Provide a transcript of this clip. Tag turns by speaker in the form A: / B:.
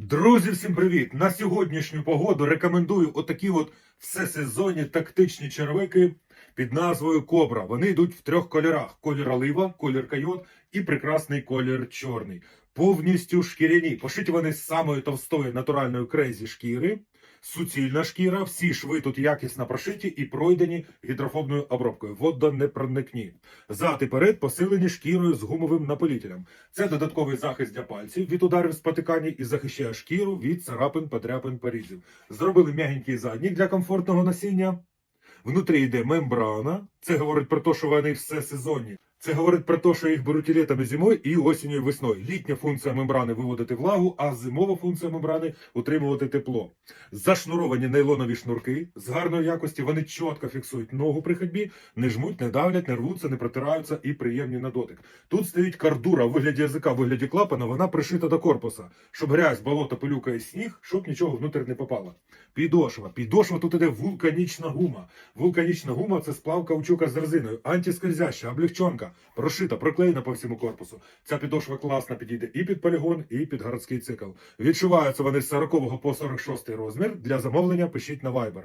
A: Друзі, всім привіт! На сьогоднішню погоду рекомендую отакі от всесезонні тактичні червики під назвою Кобра. Вони йдуть в трьох кольорах: колір олива, колір кайот і прекрасний колір чорний. Повністю шкіряні. Пошиті вони з самої товстої натуральної крейзі шкіри. Суцільна шкіра, всі шви тут якісно прошиті і пройдені гідрофобною обробкою. Водонепроникні. Зад і перед посилені шкірою з гумовим напилителем. Це додатковий захист для пальців від ударів спотикання і захищає шкіру від царапин, подряпин, порізів. Зробили м'ягенький заднік для комфортного носіння. Внутрі йде мембрана. Це говорить про те, що вони все сезонні. Це говорить про те, що їх беруть і літом, і зимою, і осінню, і весною. Літня функція мембрани виводити влагу, а зимова функція мембрани утримувати тепло. Зашнуровані нейлонові шнурки з гарної якості. Вони чітко фіксують ногу при ходьбі, не жмуть, не давлять, не рвуться, не протираються і приємні на дотик. Тут стоїть кардура в вигляді язика, в вигляді клапана, вона пришита до корпуса, щоб грязь, болото, пилюка і сніг, щоб нічого внутрі не попало. Підошва. Підошва тут іде вулканічна гума. Вулканічна гума це сплав каучука з резиною, антискользяща, облегчонка, прошита, проклеєна по всьому корпусу. Ця підошва класно підійде і під полігон, і під городський цикл. Відчуваються вони з 40 по 46 розмір. Для замовлення пишіть на Viber.